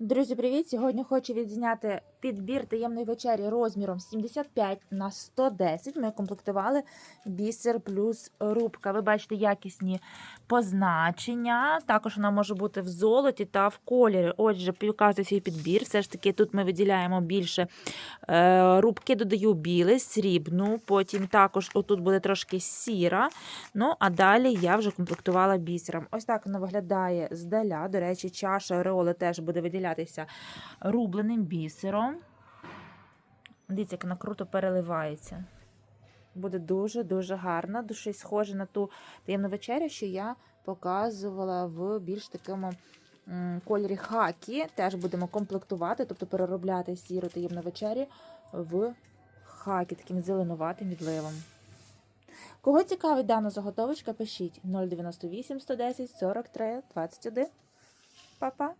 Друзі, привіт! Сьогодні хочу відзняти підбір таємної вечері розміром 75 на 110. Ми комплектували бісер плюс рубка. Ви бачите якісні позначення. Також вона може бути в золоті та в кольорі. Отже, показую свій підбір. Все ж таки, тут ми виділяємо більше е, рубки, додаю білий, срібну. Потім також отут буде трошки сіра. Ну, а далі я вже комплектувала бісером. Ось так вона виглядає здаля. До речі, чаша ореоли теж буде виділятися рубленим бісером. Дивіться, як вона круто переливається. Буде дуже-дуже гарна. Дуже схожа на ту таємну вечерю, що я показувала в більш такому кольорі хакі. Теж будемо комплектувати, тобто переробляти сіру таємну вечерю в хакі, таким зеленуватим відливом. Кого цікавить дана заготовочка, пишіть 098 110 43 21. Па-па!